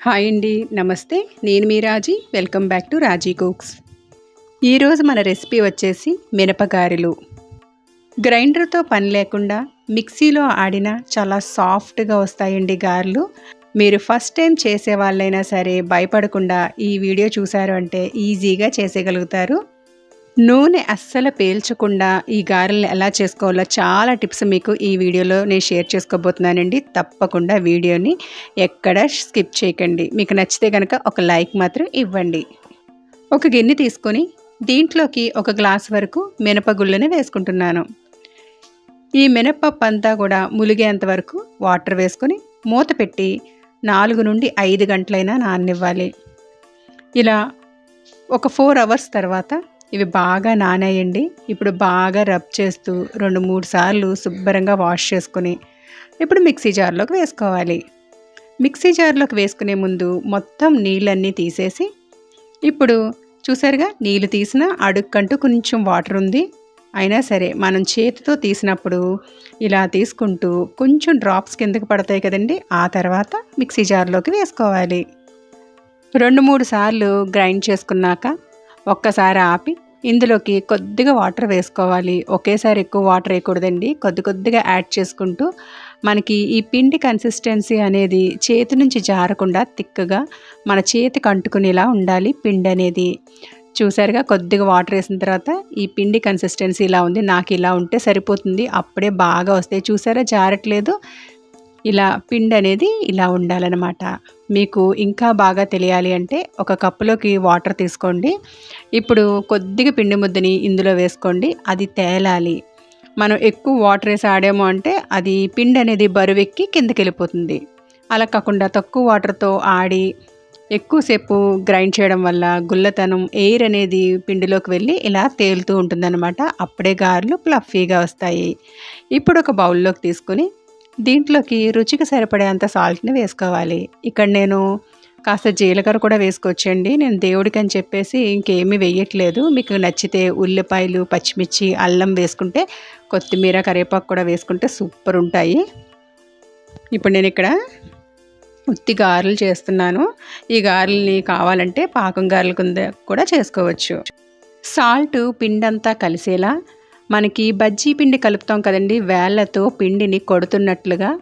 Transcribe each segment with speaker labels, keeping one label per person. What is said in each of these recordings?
Speaker 1: Hi అండి నమస్తే. నేను మీ Raji. Welcome back to Raji cooks. ఈరోజు మన రెసిపీ వచ్చేసి మినపగారెలు. గ్రైండర్తో పని లేకుండా మిక్సీలో ఆడిన చాలా సాఫ్ట్గా వస్తాయండి గారెలు. మీరు ఫస్ట్ టైం చేసే వాళ్ళైనా సరే భయపడకుండా ఈ వీడియో చూసారు అంటే ఈజీగా చేసేయగలుగుతారు. నూనె అస్సలు పేల్చకుండా ఈ గారెలను ఎలా చేసుకోవాలో చాలా టిప్స్ మీకు ఈ వీడియోలో నేను షేర్ చేసుకోబోతున్నానండి. తప్పకుండా వీడియోని ఎక్కడ స్కిప్ చేయకండి. మీకు నచ్చితే కనుక ఒక లైక్ మాత్రం ఇవ్వండి. ఒక గిన్నె తీసుకొని దీంట్లోకి ఒక గ్లాస్ వరకు మినపగుళ్ళని వేసుకుంటున్నాను. ఈ మినపప్పు అంతా కూడా ములిగేంత వరకు వాటర్ వేసుకొని మూత పెట్టి నాలుగు నుండి ఐదు గంటలైనా నాననివ్వాలి. ఇలా ఒక ఫోర్ అవర్స్ తర్వాత ఇవి బాగా నానాయండి. ఇప్పుడు బాగా రబ్ చేస్తూ రెండు మూడు సార్లు శుభ్రంగా వాష్ చేసుకుని ఇప్పుడు మిక్సీ జార్లోకి వేసుకోవాలి. మిక్సీ జార్లోకి వేసుకునే ముందు మొత్తం నీళ్ళన్నీ తీసేసి ఇప్పుడు చూసారుగా నీళ్ళు తీసిన అడుక్కంటూ కొంచెం వాటర్ ఉంది. అయినా సరే మనం చేతితో తీసినప్పుడు ఇలా తీసుకుంటూ కొంచెం డ్రాప్స్ కిందకి పడతాయి కదండి. ఆ తర్వాత మిక్సీ జార్లోకి వేసుకోవాలి. రెండు మూడు సార్లు గ్రైండ్ చేసుకున్నాక ఒక్కసారి ఆపి ఇందులోకి కొద్దిగా వాటర్ వేసుకోవాలి. ఒకేసారి ఎక్కువ వాటర్ వేయకూడదండి. కొద్ది కొద్దిగా యాడ్ చేసుకుంటూ మనకి ఈ పిండి కన్సిస్టెన్సీ అనేది చేతి నుంచి జారకుండా తిక్కగా మన చేతికి అంటుకునేలా ఉండాలి పిండి అనేది. చూసారుగా కొద్దిగా వాటర్ వేసిన తర్వాత ఈ పిండి కన్సిస్టెన్సీ ఇలా ఉంది. నాకు ఇలా ఉంటే సరిపోతుంది. అప్పుడే బాగా వస్తాయి. చూసారా జారట్లేదు. ఇలా పిండి అనేది ఇలా ఉండాలన్నమాట. మీకు ఇంకా బాగా తెలియాలి అంటే ఒక కప్పులోకి వాటర్ తీసుకోండి. ఇప్పుడు కొద్దిగా పిండి ముద్దని ఇందులో వేసుకోండి. అది తేలాలి. మనం ఎక్కువ వాటర్ వేసి ఆడాము అంటే అది పిండి అనేది బరువెక్కి కిందకి వెళ్ళిపోతుంది. అలా కాకుండా తక్కువ వాటర్తో ఆడి ఎక్కువసేపు గ్రైండ్ చేయడం వల్ల గుల్లతనం ఎయిర్ అనేది పిండిలోకి వెళ్ళి ఇలా తేలుతూ ఉంటుందన్నమాట. అప్పుడే గారెలు ప్లఫీగా వస్తాయి. ఇప్పుడు ఒక బౌల్లోకి తీసుకొని దీంట్లోకి రుచికి సరిపడేంత సాల్ట్ని వేసుకోవాలి. ఇక్కడ నేను కాస్త జీలకర్ర కూడా వేసుకోవచ్చండి. నేను దేవుడికి అని చెప్పేసి ఇంకేమీ వేయట్లేదు. మీకు నచ్చితే ఉల్లిపాయలు పచ్చిమిర్చి అల్లం వేసుకుంటే కొత్తిమీర కరివేపాకు కూడా వేసుకుంటే సూపర్ ఉంటాయి. ఇప్పుడు నేను ఇక్కడ ఉత్తి గారెలు చేస్తున్నాను. ఈ గారెల్ని కావాలంటే పాకం గారెలు కింద కూడా చేసుకోవచ్చు. సాల్ట్ పిండంతా కలిసేలా మనకి బజ్జీ పిండి కలుపుతాం కదండి వేళ్ళతో పిండిని కొడుతున్నట్లుగా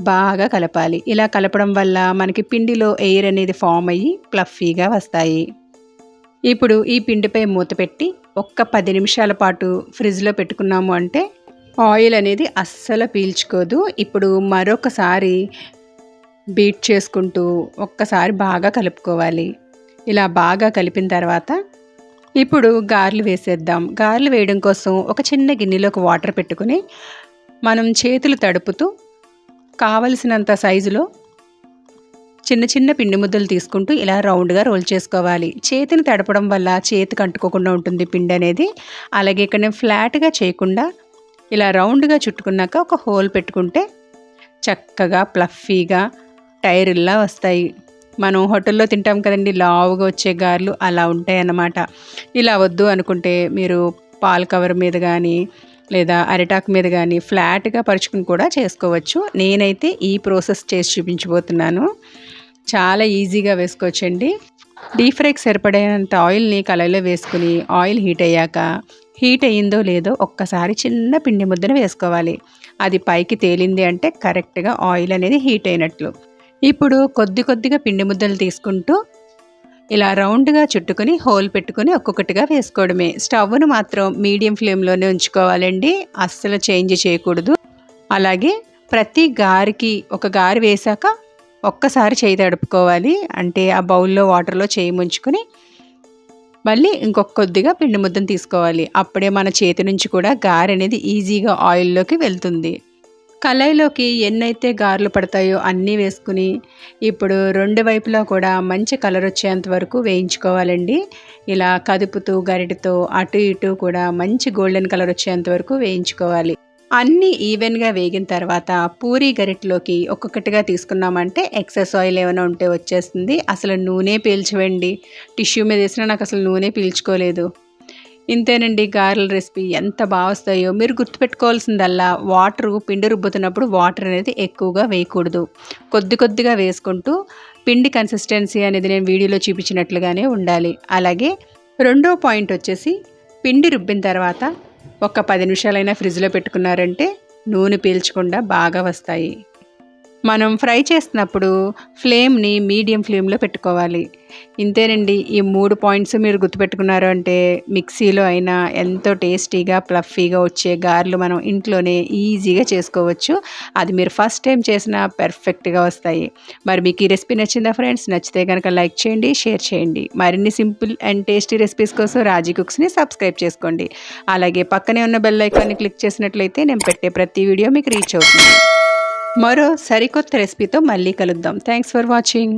Speaker 1: బాగా కలపాలి. ఇలా కలపడం వల్ల మనకి పిండిలో ఎయిర్ అనేది ఫామ్ అయ్యి ప్లఫీగా వస్తాయి. ఇప్పుడు ఈ పిండిపై మూత పెట్టి ఒక్క పది నిమిషాల పాటు ఫ్రిడ్జ్లో పెట్టుకున్నాము అంటే ఆయిల్ అనేది అస్సలు పీల్చుకోదు. ఇప్పుడు మరొకసారి బీట్ చేసుకుంటూ ఒక్కసారి బాగా కలుపుకోవాలి. ఇలా బాగా కలిపిన తర్వాత ఇప్పుడు గారెలు వేసేద్దాం. గారెలు వేయడం కోసం ఒక చిన్న గిన్నెలోకి వాటర్ పెట్టుకుని మనం చేతులు తడుపుతూ కావలసినంత సైజులో చిన్న చిన్న పిండి ముద్దలు తీసుకుంటూ ఇలా రౌండ్గా రోల్ చేసుకోవాలి. చేతిని తడపడం వల్ల చేతికి అంటుకోకుండా ఉంటుంది పిండి అనేది. అలాగే ఇక్కడ నేను ఫ్లాట్గా చేయకుండా ఇలా రౌండ్గా చుట్టుకున్నాక ఒక హోల్ పెట్టుకుంటే చక్కగా ప్లఫీగా టైర్లా వస్తాయి. మనం హోటల్లో తింటాం కదండి లావుగా వచ్చే గారెలు అలా ఉంటాయి అన్నమాట ఇలా వద్దు అనుకుంటే మీరు పాల కవర్ మీద కానీ లేదా అరిటాక్ మీద కానీ ఫ్లాట్గా పరుచుకుని కూడా చేసుకోవచ్చు. నేనైతే ఈ ప్రాసెస్ చేసి చూపించబోతున్నాను. చాలా ఈజీగా వేసుకోవచ్చండి. డీప్ ఫ్రైకి సరిపడేంత ఆయిల్ని కళాయిలో వేసుకుని ఆయిల్ హీట్ అయ్యాక హీట్ అయ్యిందో లేదో ఒక్కసారి చిన్న పిండి ముద్దను వేసుకోవాలి. అది పైకి తేలింది అంటే కరెక్ట్గా ఆయిల్ అనేది హీట్ అయినట్లు. ఇప్పుడు కొద్ది కొద్దిగా పిండి ముద్దలు తీసుకుంటూ ఇలా రౌండ్గా చుట్టుకొని హోల్ పెట్టుకొని ఒక్కొక్కటిగా వేసుకోవడమే. స్టవ్ను మాత్రం మీడియం ఫ్లేమ్లోనే ఉంచుకోవాలండి. అస్సలు చేంజ్ చేయకూడదు. అలాగే ప్రతి గారికి ఒక గారి వేశాక ఒక్కసారి చేయి తడుపుకోవాలి. అంటే ఆ బౌల్లో వాటర్లో చేయి ముంచుకొని మళ్ళీ ఇంకొక కొద్దిగా పిండి ముద్దను తీసుకోవాలి. అప్పుడే మన చేతి నుంచి కూడా గారె అనేది ఈజీగా ఆయిల్లోకి వెళ్తుంది. కళాయిలోకి ఎన్నైతే గార్లు పడతాయో అన్నీ వేసుకుని ఇప్పుడు రెండు వైపులా కూడా మంచి కలర్ వచ్చేంత వరకు వేయించుకోవాలండి. ఇలా కదుపుతూ గరిటతో అటు ఇటు కూడా మంచి గోల్డెన్ కలర్ వచ్చేంత వరకు వేయించుకోవాలి. అన్నీ ఈవెన్గా వేగిన తర్వాత పూరి గరిటలోకి ఒక్కొక్కటిగా తీసుకున్నామంటే ఎక్సెస్ ఆయిల్ ఏమైనా ఉంటే వచ్చేస్తుంది. అసలు నూనె పీల్చవండి. టిష్యూ మీద వేసినా నాకు అసలు నూనె పీల్చుకోలేదు. ఇంతేనండి గారెల రెసిపీ ఎంత బాగా వస్తాయో మీరు గుర్తుపెట్టుకోవాల్సిందల్లా వాటర్ పిండి రుబ్బుతున్నప్పుడు వాటర్ అనేది ఎక్కువగా వేయకూడదు. కొద్ది కొద్దిగా వేసుకుంటూ పిండి కన్సిస్టెన్సీ అనేది నేను వీడియోలో చూపించినట్లుగానే ఉండాలి. అలాగే రెండో పాయింట్ వచ్చేసి పిండి రుబ్బిన తర్వాత ఒక పది నిమిషాలైనా ఫ్రిడ్జ్లో పెట్టుకున్నారంటే నూనె పీల్చకుండా బాగా వస్తాయి. మనం ఫ్రై చేస్తున్నప్పుడు ఫ్లేమ్ని మీడియం ఫ్లేమ్లో పెట్టుకోవాలి. ఇంతేనండి ఈ మూడు పాయింట్స్ మీరు గుర్తుపెట్టుకున్నారు అంటే మిక్సీలో అయినా ఎంతో టేస్టీగా ప్లఫీగా వచ్చే గారెలు మనం ఇంట్లోనే ఈజీగా చేసుకోవచ్చు. అది మీరు ఫస్ట్ టైం చేసినా పర్ఫెక్ట్గా వస్తాయి. మరి మీకు ఈ రెసిపీ నచ్చిందా ఫ్రెండ్స్? నచ్చితే కనుక లైక్ చేయండి షేర్ చేయండి. మరిన్ని సింపుల్ అండ్ టేస్టీ రెసిపీస్ కోసం రాజీ కుక్స్ని సబ్స్క్రైబ్ చేసుకోండి. అలాగే పక్కనే ఉన్న బెల్ ఐకాన్ని క్లిక్ చేసినట్లయితే నేను పెట్టే ప్రతి వీడియో మీకు రీచ్ అవుతుంది. మరో సరికొత్త రెసిపీతో మళ్ళీ కలుద్దాం. Thanks for watching